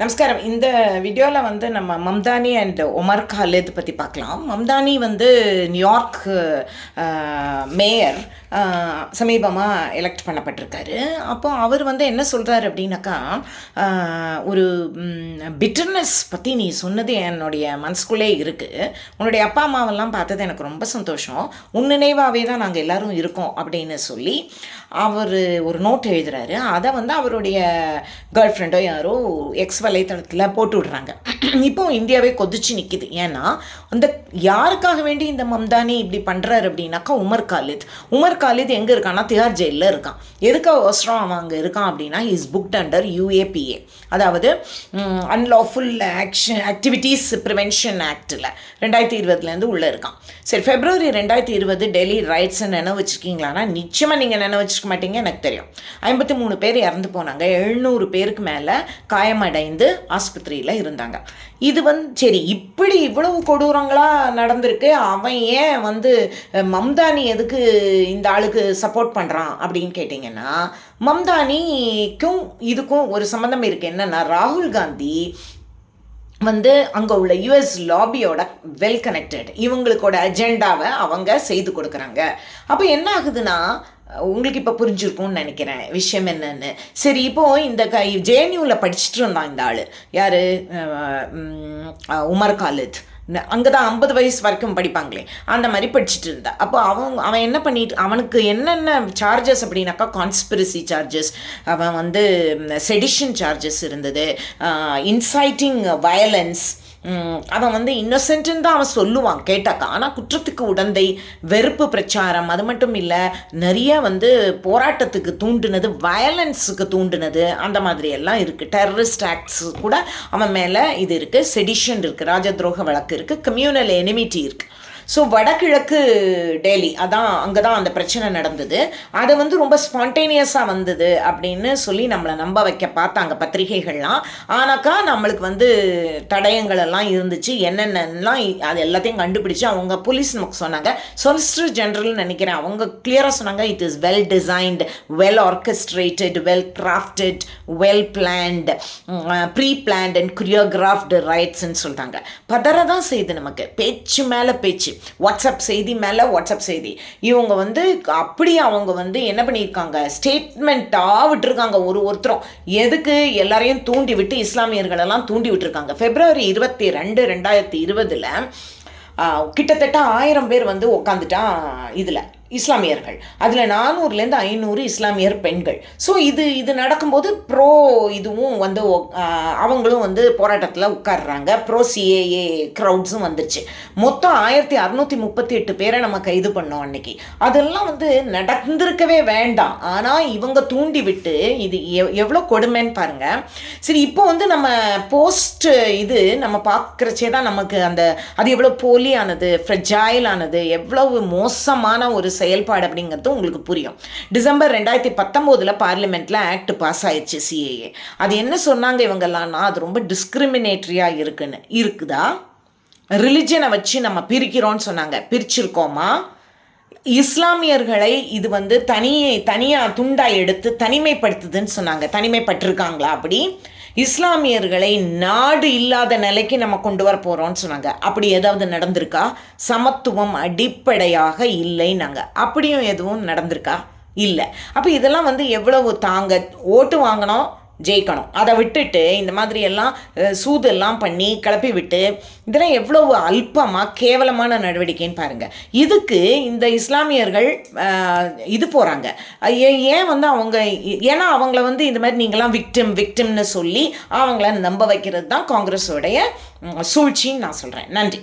நமஸ்காரம். இந்த வீடியோவில் வந்து நம்ம மம்தானி அண்ட் ஒமர் காலேத் பற்றி பார்க்கலாம். மம்தானி வந்து நியூயார்க் மேயர் சமீபமாக எலெக்ட் பண்ணப்பட்டிருக்காரு. அப்போ அவர் வந்து என்ன சொல்கிறாரு அப்படின்னாக்கா ஒரு பிட்டர்னஸ் பற்றி நீ சொன்னது என்னுடைய மனசுக்குள்ளே இருக்குது உன்னுடைய அப்பா அம்மாவெல்லாம் பார்த்தது எனக்கு ரொம்ப சந்தோஷம். உன் நினைவாகவே தான் நாங்கள் எல்லாரும் இருக்கோம் அப்படின்னு சொல்லி அவர் ஒரு நோட் எழுதுகிறாரு அதை வந்து அவருடைய கேர்ள் ஃப்ரெண்டோ யாரோ எக்ஸ் வலைத்தளத்தில் போட்டு விடுறாங்க. இப்போ இந்தியாவே கொதிச்சு நிற்கிது ஏன்னா அந்த யாருக்காக வேண்டி இந்த மம்தானி இப்படி பண்ணுறாரு அப்படின்னாக்கா உமர் காலித். உமர் காலித் எங்கே இருக்கான்னா திஹார் ஜெயிலில் இருக்கான். எதுக்காக அவசரம் அவன் அங்கே இருக்கான் அப்படின்னா இஸ் புக்ட் அண்டர் யூஏபிஏ அதாவது அன்லாஃபுல் ஆக்ஷன் ஆக்டிவிட்டீஸ் ப்ரிவென்ஷன் ஆக்டில் ரெண்டாயிரத்தி இருபதுலேருந்து உள்ளே இருக்கான். சரி ஃபெப்ரவரி ரெண்டாயிரத்தி இருபது டெல்லி ரைட்ஸை நினைவு வச்சுருக்கீங்களான்னா நிச்சயமாக நீங்கள் நினைவு வச்சுக்க மாட்டீங்க எனக்கு தெரியும். ஐம்பத்தி மூணு பேர் இறந்து போனாங்க. எழுநூறு பேருக்கு மேலே காயமடைந்து ஆஸ்பத்திரியில் இருந்தாங்க. இது வந்து சரி இப்படி இவ்வளவு கொடூரங்களா நடந்திருக்கு அவன் ஏன் வந்து மம்தானி எதுக்கு இந்த ஆளுக்கு சப்போர்ட் பண்ணுறான் அப்படின்னு கேட்டிங்கன்னா மம்தானிக்கும் இதுக்கும் ஒரு சம்மந்தம் இருக்குது என்னன்னா ராகுல் காந்தி வந்து அங்கே உள்ள யுஎஸ் லாபியோட வெல் கனெக்டட் இவங்களுக்கோட அஜெண்டாவை அவங்க செய்து கொடுக்குறாங்க. அப்போ என்ன ஆகுதுன்னா உங்களுக்கு இப்போ புரிஞ்சிருக்கும்னு நினைக்கிறேன். விஷயம் என்னன்னு. சரி இப்போ இந்த க ஜேஎன்யூவில் படிச்சுட்டு இருந்தான் இந்த ஆள். யார்? உமர் காலித். அங்கே தான் ஐம்பது வயசு வரைக்கும் படிப்பாங்களே. அந்த மாதிரி படிச்சுட்டு இருந்தா. அப்போ அவன் அவன் என்ன பண்ணிட்டு அவனுக்கு என்னென்ன சார்ஜஸ் அப்படின்னாக்கா கான்ஸ்பிரசி சார்ஜஸ் அவன் வந்து செடிஷன் சார்ஜஸ் இருந்தது. இன்சைட்டிங் வயலன்ஸ் அவன் வந்து இன்னொசென்ட்டுன்னு தான் அவன் சொல்லுவான் கேட்டாக்கா. ஆனால் குற்றத்துக்கு உடந்தை வெறுப்பு பிரச்சாரம் அது மட்டும் இல்லை நிறைய வந்து போராட்டத்துக்கு தூண்டுனது வயலன்ஸுக்கு தூண்டுனது அந்த மாதிரி எல்லாம் இருக்குது டெரரிஸ்ட் ஆக்ட்ஸ் கூட அவன் மேலே இது இருக்குது செடிஷன் இருக்குது ராஜ துரோக வழக்கு இருக்குது கம்யூனல் எனிமிட்டி இருக்குது ஸோ வடகிழக்கு டெல்லி அதான் அங்கே தான் அந்த பிரச்சனை நடந்தது. அது வந்து ரொம்ப ஸ்பான்டேனியஸாக வந்தது அப்படின்னு சொல்லி நம்மளை நம்ப வைக்க பார்த்தாங்க பத்திரிகைகள்லாம். ஆனாக்கா நம்மளுக்கு வந்து தடயங்கள் எல்லாம் இருந்துச்சு. என்னென்னலாம் அது எல்லாத்தையும் கண்டுபிடிச்சு அவங்க போலீஸ் நமக்கு சொன்னாங்க. சொலிசிட்டர் ஜெனரல் நினைக்கிறேன். அவங்க கிளியராக சொன்னாங்க it is well designed well orchestrated well crafted well planned pre planned and choreographed ரைட்ஸ்ன்னு சொல்லிட்டாங்க பதற தான் செய்யுது நமக்கு. பேச்சு மேலே பேச்சு. வாட்ஸ்அப் செய்தி மேலே வாட்ஸ்அப் செய்தி. இவங்க வந்து அப்படியே அவங்க வந்து என்ன பண்ணியிருக்காங்க? ஸ்டேட்மெண்ட்டாக விட்டுருக்காங்க ஒரு ஒருத்தரும். எதுக்கு? எல்லாரையும் தூண்டி விட்டு இஸ்லாமியர்களெல்லாம் தூண்டி விட்டுருக்காங்க. ஃபெப்ரவரி இருபத்தி ரெண்டு ரெண்டாயிரத்தி இருபதில் கிட்டத்தட்ட ஆயிரம் பேர் வந்து உக்காந்துட்டான் இதில். இஸ்லாமியர்கள். அதில் நானூறுலேருந்து ஐநூறு இஸ்லாமியர் பெண்கள். ஸோ இது இது நடக்கும்போது ப்ரோ இதுவும் வந்து அவங்களும் வந்து போராட்டத்தில் உட்கார்றாங்க. ப்ரோ சிஏஏ க்ரௌட்ஸும் வந்துச்சு. மொத்தம் ஆயிரத்தி அறநூற்றி முப்பத்தி எட்டு பேரை நம்ம கைது பண்ணோம் அன்னைக்கு. அதெல்லாம் வந்து நடந்திருக்கவே வேண்டாம். ஆனால் இவங்க தூண்டி விட்டு இது எவ் எவ்வளோ கொடுமைன்னு பாருங்கள் சரி இப்போ வந்து நம்ம போஸ்ட் இது நம்ம பார்க்குறச்சே தான் நமக்கு அந்த அது எவ்வளோ போலியானது ஃப்ரெஜாயிலானது ஆனது எவ்வளவு மோசமான ஒரு செயல்பாடு அப்படிங்கிறது உங்களுக்கு புரியும். டிசம்பர் ரெண்டாயிரத்தி பத்தொம்போதில் பார்லிமெண்ட்டில் ஆக்ட் பாஸ் ஆயிடுச்சு சிஏஏ அது என்ன சொன்னாங்க இவங்கெல்லாம்னா அது ரொம்ப டிஸ்கிரிமினேட்டரியாக இருக்குன்னு. இருக்குதா? ரிலிஜனை வச்சு நம்ம பிரிக்கிறோன்னு சொன்னாங்க. பிரிச்சிருக்கோமா? இஸ்லாமியர்களை இது வந்து தனியை தனியாக துண்டாக எடுத்து தனிமைப்படுத்துதுன்னு சொன்னாங்க. தனிமைப்பட்டிருக்காங்களா அப்படி? இஸ்லாமியர்களை நாடு இல்லாத நிலைக்கு நம்ம கொண்டு வர போகிறோம்னு சொன்னாங்க. அப்படி ஏதாவது நடந்திருக்கா? சமத்துவம் அடிப்படையாக இல்லைன்னாங்க. அப்படியும் எதுவும் நடந்திருக்கா? இல்லை. அப்போ இதெல்லாம் வந்து எவ்வளவு தாங்க? ஓட்டு வாங்கினோம் ஜெயிக்கணும். அதை விட்டுட்டு இந்த மாதிரி எல்லாம் சூதெல்லாம் பண்ணி கிளப்பி விட்டு இதெல்லாம் எவ்வளவு அல்பமாக கேவலமான நடவடிக்கைன்னு பாருங்கள் இதுக்கு இந்த இஸ்லாமியர்கள் இது போகிறாங்க ஏன் வந்து அவங்க ஏன்னா அவங்கள வந்து இந்த மாதிரி நீங்களாம் விக்டிம் விக்டிம்னு சொல்லி அவங்கள நம்ப வைக்கிறது தான் காங்கிரஸோடைய சூழ்ச்சின்னு நான் சொல்கிறேன் நன்றி.